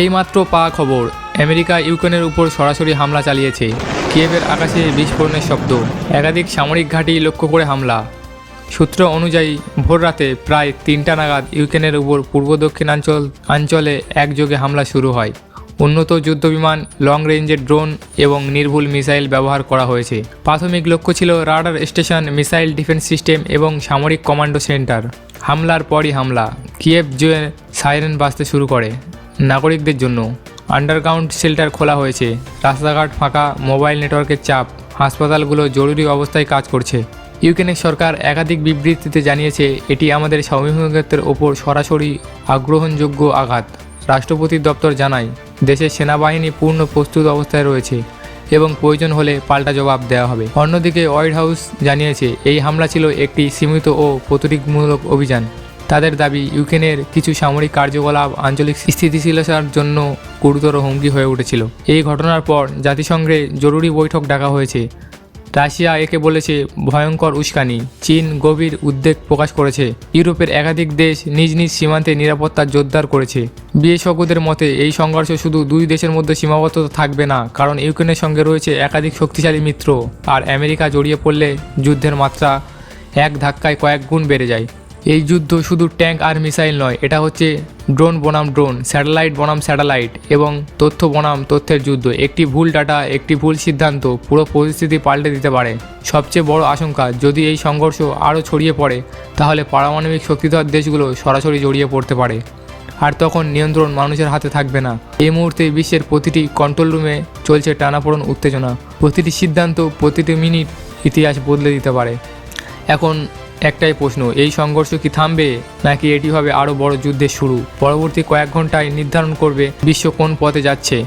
এইমাত্র পাওয়া খবর। আমেরিকা ইউক্রেনের উপর সরাসরি হামলা চালিয়েছে। কিয়েভের আকাশে বিস্ফোরণের শব্দ। একাধিক সামরিক ঘাঁটি লক্ষ্য করে হামলা। সূত্র অনুযায়ী ভোররাতে প্রায় তিনটা নাগাদ ইউক্রেনের উপর পূর্ব দক্ষিণাঞ্চল অঞ্চলে একযোগে হামলা শুরু হয়। উন্নত যুদ্ধবিমান লং রেঞ্জের ড্রোন এবং নির্ভুল মিসাইল ব্যবহার করা হয়েছে। প্রাথমিক লক্ষ্য ছিল radar station, missile defence system এবং সামরিক কমান্ডো সেন্টার। হামলার পরই হামলা। কিয়েভ জুয়ে সাইরেন বাজতে শুরু করে। নাগরিকদের জন্য আন্ডারগ্রাউন্ড শেল্টার খোলা হয়েছে। রাস্তাঘাট ফাঁকা মোবাইল নেটওয়ার্কের চাপ, হাসপাতালগুলো জরুরি অবস্থায় কাজ করছে। ইউক্রেনের সরকার একাধিক বিবৃতিতে জানিয়েছে, এটি আমাদের সার্বভৌমত্বের ওপর সরাসরি আগ্রহণযোগ্য আঘাত। রাষ্ট্রপতির দপ্তর জানায়, দেশের সেনাবাহিনী পূর্ণ প্রস্তুত অবস্থায় রয়েছে এবং প্রয়োজন হলে পাল্টা জবাব দেওয়া হবে। অন্যদিকে হোয়াইট হাউস জানিয়েছে, এই হামলা ছিল একটি সীমিত ও প্রতিরোধমূলক অভিযান। তাদের দাবি, ইউক্রেনের কিছু সামরিক কার্যকলাপ আঞ্চলিক স্থিতিশীলতার জন্য গুরুতর হুমকি হয়ে উঠেছিল। এই ঘটনার পর জাতিসংঘে জরুরি বৈঠক ডাকা হয়েছে। রাশিয়া একে বলেছে ভয়ঙ্কর উস্কানি। চীন গভীর উদ্বেগ প্রকাশ করেছে। ইউরোপের একাধিক দেশ নিজ নিজ সীমান্তে নিরাপত্তা জোরদার করেছে। বিশেষজ্ঞদের মতে, এই সংঘর্ষ শুধু দুই দেশের মধ্যে সীমাবদ্ধ থাকবে না, কারণ ইউক্রেনের সঙ্গে রয়েছে একাধিক শক্তিশালী মিত্র, আর আমেরিকা জড়িয়ে পড়লে যুদ্ধের মাত্রা এক ধাক্কায় কয়েক গুণ বেড়ে যায়। এই যুদ্ধ শুধু ট্যাঙ্ক আর মিসাইল নয়, এটা হচ্ছে ড্রোন বনাম ড্রোন, স্যাটেলাইট বনাম স্যাটেলাইট এবং তথ্য বনাম তথ্যের যুদ্ধ। একটি ভুল ডাটা, একটি ভুল সিদ্ধান্ত পুরো পরিস্থিতি পাল্টে দিতে পারে। সবচেয়ে বড় আশঙ্কা, যদি এই সংঘর্ষ আরও ছড়িয়ে পড়ে, তাহলে পারমাণবিক শক্তিধর দেশগুলো সরাসরি জড়িয়ে পড়তে পারে। আর তখন নিয়ন্ত্রণ মানুষের হাতে থাকবে না। এই মুহূর্তে বিশ্বের প্রতিটি কন্ট্রোল রুমে চলছে টানাপোড়ন উত্তেজনা। প্রতিটি সিদ্ধান্ত, প্রতিটি মিনিট ইতিহাস বদলে দিতে পারে। এখন একটাই প্রশ্ন, এই সংঘর্ষ কি থামবে নাকি এটি হবে আরও বড় যুদ্ধের শুরু? পরবর্তী কয়েক ঘন্টায় নির্ধারণ করবে বিশ্ব কোন পথে যাচ্ছে।